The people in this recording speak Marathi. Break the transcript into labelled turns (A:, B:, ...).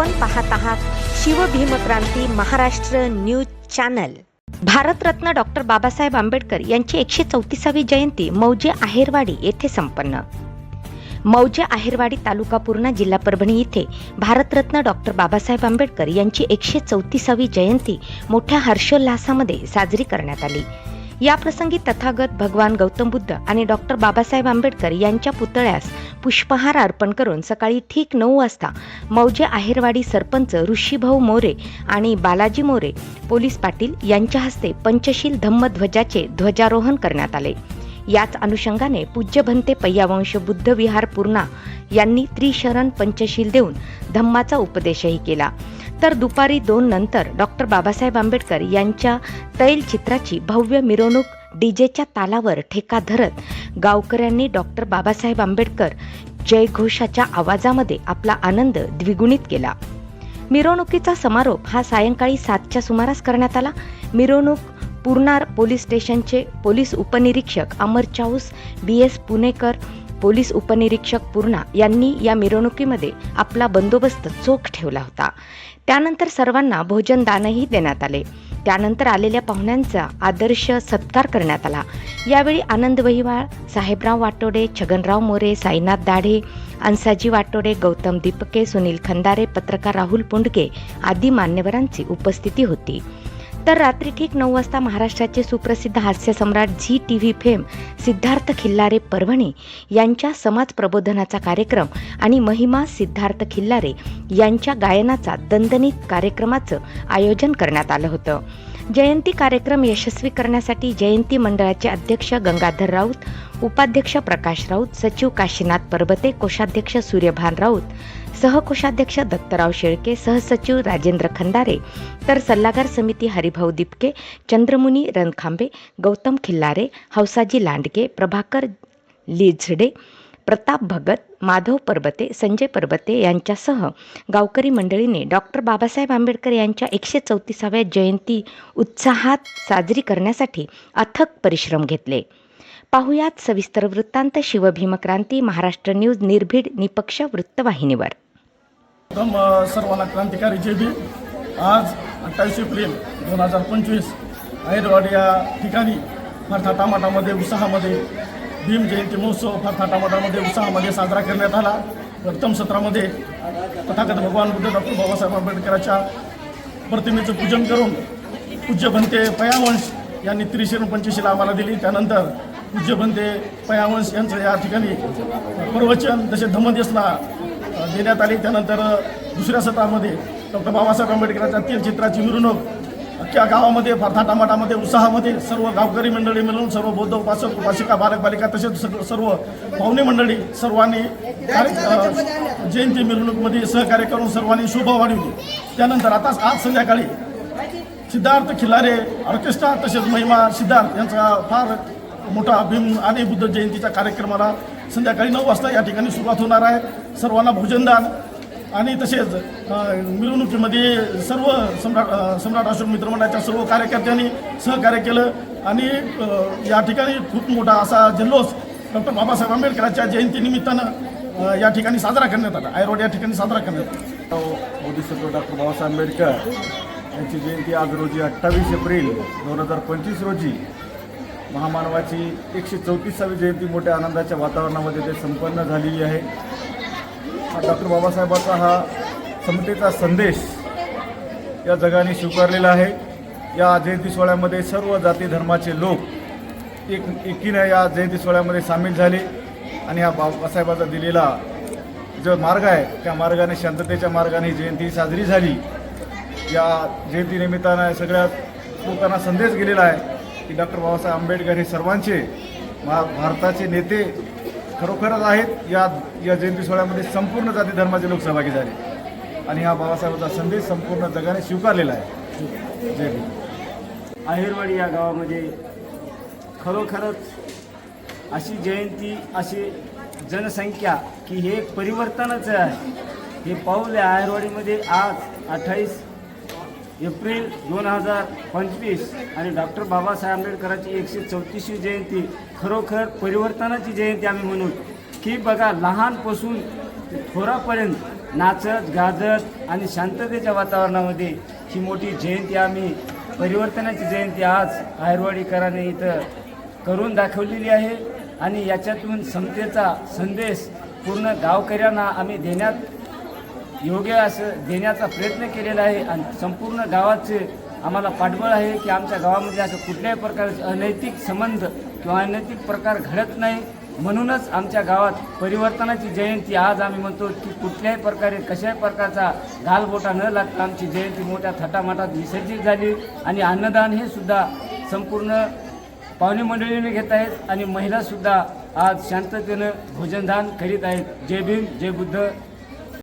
A: आपण पाहत आहात Shivbhimkranti Maharashtra news channel. Bharat Ratna doctor Babasaheb Ambedkar यांची एकशे चौतीसावी जयंती मौजे आहेरवाडी येथे संपन्न. मौजे आहेरवाडी तालुका पूर्णा जिल्हा परभणी येथे भारतरत्न डॉक्टर बाबासाहेब आंबेडकर यांची एकशे चौतीसावी जयंती मोठ्या हर्षोल्लासामध्ये साजरी करण्यात आली. याप्रसंगी तथागत भगवान गौतम बुद्ध आणि डॉक्टर बाबासाहेब आंबेडकर यांच्या पुतळ्यास पुष्पहार अर्पण करून सकाळी ठीक नऊ वाजता मौजे आहेरवाडी सरपंच ऋषीभाऊ मोरे आणि बालाजी मोरे पोलीस पाटील यांच्या हस्ते पंचशील धम्मध्वजाचे ध्वजारोहण करण्यात आले. याच अनुषंगाने पूज्य भंते पय्यावंश बुद्ध विहार पूर्णा यांनी त्रिशरण पंचशील देऊन धम्माचा उपदेशही केला. तर दुपारी दोन नंतर डॉक्टर बाबासाहेब आंबेडकर यांच्या तैलचित्राची भव्य मिरवणूक डीजेच्या तालावर ठेका धरत गावकऱ्यांनी डॉक्टर बाबासाहेब आंबेडकर जयघोषाच्या आवाजामध्ये आपला आनंद द्विगुणित केला. मिरवणुकीचा समारोप हा सायंकाळी सातच्या सुमारास करण्यात आला. मिरवणूक पूर्णार पोलीस स्टेशनचे पोलीस उपनिरीक्षक Amar Chaus B S Punekar police उपनिरीक्षक पूर्णा यांनी या मिरवणुकीमध्ये आपला बंदोबस्त चोख ठेवला होता. त्यानंतर सर्वांना भोजनदानही देण्यात आले. त्यानंतर आलेल्या पाहुण्यांचा आदर्श सत्कार करण्यात आला. यावेळी आनंद वहिवाळ साहेबराव वाटोडे छगनराव मोरे साईनाथ दाढे अंसाजी वाटोडे गौतम दीपके सुनील खंदारे पत्रकार राहुल पुंडके आदी मान्यवरांची उपस्थिती होती. तर रात्री ठीक नऊ वाजता महाराष्ट्राचे सुप्रसिद्ध हास्य सम्राट Zee T V fame Siddharth Khillare Parbhane यांच्या समाज प्रबोधनाचा कार्यक्रम आणि महिमा सिद्धार्थ खिल्लारे यांच्या गायनाचा दणदणीत कार्यक्रमाचं आयोजन करण्यात आलं होतं. जयंती कार्यक्रम यशस्वी करण्यासाठी जयंती मंडळाचे अध्यक्ष गंगाधर राऊत उपाध्यक्ष प्रकाश राऊत सचिव काशीनाथ परबते कोषाध्यक्ष सूर्यभान राऊत सहकोषाध्यक्ष दत्तराव शेळके सहसचिव राजेंद्र खंदारे तर सल्लागार समिती हरिभाऊ दिपके चंद्रमुनी रणखांबे गौतम खिल्लारे हौसाजी लांडगे प्रभाकर लिझडे प्रताप भगत माधव परबते संजय परबते यांच्यासह गावकरी मंडळीने डॉक्टर बाबासाहेब आंबेडकर यांच्या एकशे चौतीसाव्या जयंती उत्साहात साजरी करण्यासाठी अथक परिश्रम घेतले. पाहुयात सविस्तर वृत्तांत शिवभीमक्रांती महाराष्ट्र न्यूज निर्भीड निपक्ष वृत्तवाहिनीवर.
B: सर्वांना क्रांतिकारी जे आज अठ्ठावीस एप्रिल दोन हजार पंचवीस आहेरवाडी या ठिकाणी फार थाटामाटामध्ये उत्साहामध्ये भीम जयंती महोत्सव फार थाटामाटामध्ये उत्साहामध्ये साजरा करण्यात आला. प्रथम सत्रामध्ये तथागत भगवान बुद्ध डॉक्टर बाबासाहेब आंबेडकरांच्या प्रतिमेचं पूजन करून पूज्य भंते पयावंश यांनी त्रिशरण पंचशीला आम्हाला दिली. त्यानंतर पूज्यभंते पयावंश यांचं या ठिकाणी प्रवचन तसे धम्मदेसना देण्यात आले. त्यानंतर दुसऱ्या सत्रामध्ये डॉक्टर बाबासाहेब आंबेडकरांच्या तीरचित्राची मिरवणूक. अख्ख्या गावामध्ये फार थाटामाटामध्ये उत्साहामध्ये सर्व गावकरी मंडळी मिळून सर्व बौद्ध उपासक उपासिका बालक बालिका तसेच सर्व पाहुणे मंडळी सर्वांनी जयंती मिरवणूकमध्ये सहकार्य करून सर्वांनी शोभा वाढवली. त्यानंतर आता आज संध्याकाळी सिद्धार्थ खिल्लारे ऑर्केस्ट्रा तसेच महिमा सिद्धार्थ यांचा फार मोठा भीम आणि बुद्ध जयंतीच्या कार्यक्रमाला संध्याकाळी नऊ वाजता या ठिकाणी सुरुवात होणार आहे. सर्वांना भोजनदान आणि तसेच मिरवणुकीमध्ये सर्व सम्राट सम्राट अशोक मित्रमंडळाच्या सर्व कार्यकर्त्यांनी सहकार्य केलं आणि या ठिकाणी खूप मोठा असा जल्लोष डॉक्टर बाबासाहेब आंबेडकरांच्या जयंतीनिमित्तानं या ठिकाणी साजरा करण्यात आला. आयरोड या ठिकाणी साजरा करण्यात आला.
C: बोधिसत्व डॉक्टर बाबासाहेब आंबेडकर यांची जयंती आज रोजी अठ्ठावीस एप्रिल दोन हजार पंचवीस रोजी महामानवाची एकशे चौतीसावी जयंती मोठ्या आनंदाच्या वातावरणामध्ये ते संपन्न झालेली आहे. हा डॉक्टर बाबासाहेबाचा हा समतेचा संदेश या जगाने स्वीकारलेला आहे. या जयंती सोहळ्यामध्ये सर्व जाती धर्माचे लोक एक एकीनं या जयंती सोहळ्यामध्ये सामील झाले आणि हा बाबासाहेबाचा दिलेला जो मार्ग आहे त्या मार्गाने शांततेच्या मार्गाने ही जयंती साजरी झाली. या जयंतीनिमित्तानं सगळ्या लोकांना संदेश गेलेला आहे. की डॉक्टर बाबासाहेब आंबेडकर हे सर्वांचे मा भारताचे नेते खरोखरच आहेत. या या जयंती सोहळ्यामध्ये संपूर्ण जाती धर्माचे लोक सहभागी झाले. आणि हा बाबासाहेबांचा संदेश संपूर्ण जगाने स्वीकारलेला आहे. जय भीम
D: आहेरवाडी या गावामध्ये खरोखरच अशी जयंती अशी जनसंख्या की हे परिवर्तनाचं परिवर्तनच आहे. हे पाऊल आहे आहेरवाडीमध्ये आज अठ्ठावीस एप्रिल दोन हजार पंचवीस. आणि डॉक्टर बाबासाहेब आंबेडकरांची एकशे चौतीसवी जयंती खरोखर परिवर्तनाची जयंती आम्ही म्हणू की बघा लहानपासून थोरापर्यंत नाचत गाजत आणि शांततेच्या वातावरणामध्ये ही मोठी जयंती आम्ही परिवर्तनाची जयंती आज आहेरवाडीकरांनी इथं करून दाखवलेली आहे. आणि याच्यातून समतेचा संदेश पूर्ण गावकऱ्यांना आम्ही देण्यात योग्य असं देण्याचा प्रयत्न केलेला आहे आणि संपूर्ण गावाचे आम्हाला पाठबळ आहे की आमच्या गावामध्ये असं कुठल्याही प्रकारचे अनैतिक संबंध किंवा अनैतिक प्रकार घडत नाही. म्हणूनच आमच्या गावात परिवर्तनाची जयंती आज आम्ही म्हणतो की कुठल्याही प्रकारे कशाही प्रकारचा घालबोटा न लागता आमची जयंती मोठ्या थाटामाटात विसर्जित झाली आणि अन्नदान हे सुद्धा संपूर्ण पाहुणे मंडळीने घेत आहेत आणि महिलासुद्धा आज शांततेनं भोजनदान करीत आहेत. जय भीम जय बुद्ध.